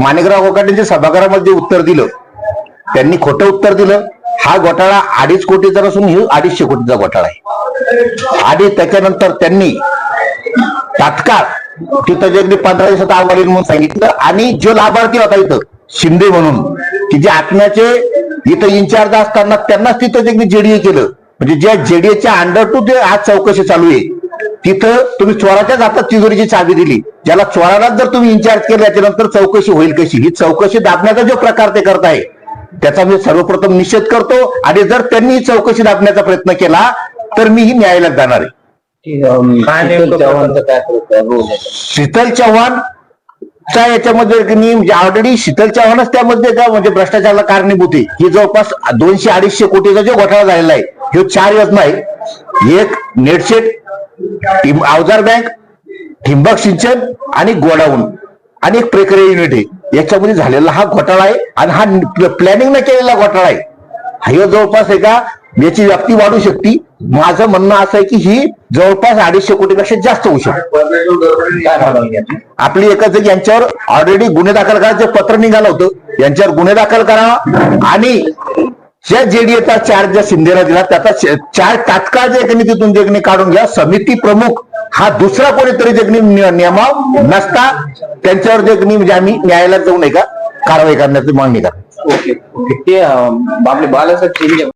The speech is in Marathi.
माणिकराव कोकाटेंच्या सभागृहामध्ये उत्तर दिलं. त्यांनी खोटं उत्तर दिलं. हा घोटाळा अडीच कोटीचा असून ही अडीचशे कोटीचा घोटाळा आहे. आणि त्याच्यानंतर त्यांनी तात्काळ तिथं जे अगदी पंधरा दिवसात अहवाल म्हणून सांगितलं. आणि जो लाभार्थी होता इथं शिंदे म्हणून की जे आत्म्याचे इथं इन्चार्ज असताना त्यांनाच तिथं जे जेडीए केलं. म्हणजे ज्या जेडीएच्या अंडर टू ते आज चौकशी चालू आहे. तिथं तुम्ही चोराच्याच हातात तिजोरीची चाबी दिली. ज्याला चोरालाच जर तुम्ही इन्चार्ज केलं त्याच्यानंतर चौकशी होईल कशी? ही चौकशी दाबण्याचा जो प्रकार ते करताय त्याचा मी सर्वप्रथम निषेध करतो. आणि जर त्यांनी ही चौकशी दाबण्याचा प्रयत्न केला तर मी ही न्यायालयात जाणार आहे. आहे शीतल चव्हाण. च्या याच्यामध्ये ऑलरेडी शीतल चव्हाणच त्यामध्ये का म्हणजे भ्रष्टाचाराला कारणीभूत आहे. ही जवळपास दोनशे अडीचशे कोटीचा जो घोटाळा झालेला आहे हे चार योजना आहे. एक नेटशेट अवजार बँक ठिंबक सिंचन आणि गोडाऊन. आणि एक प्रक्रिया युनिट आहे. याच्यामध्ये झालेला हा घोटाळा आहे आणि हा प्लॅनिंग न केलेला घोटाळा आहे. हा जवळपास आहे का? याची व्याप्ती वाढू शकते. माझं म्हणणं असं आहे की ही जवळपास अडीचशे कोटीपेक्षा जास्त होऊ शकते. आपली एकच यांच्यावर ऑलरेडी गुन्हे दाखल करायचं पत्र निघालं होतं यांच्यावर गुन्हे दाखल करा आणि ज्या जेडीएचा चार्ज ज्या शिंदेला दिला त्याचा चार्ज तात्काळ जे काही तिथून देखणे काढून घ्या समिती प्रमुख हा दुसरा कोणीतरी जगणी नियमाव नसता त्यांच्यावर देखणे म्हणजे आम्ही न्यायालयात जाऊन नाही का? कारवाई करण्याची मागणी करा. Okay okay. ते अं, बालासाहेब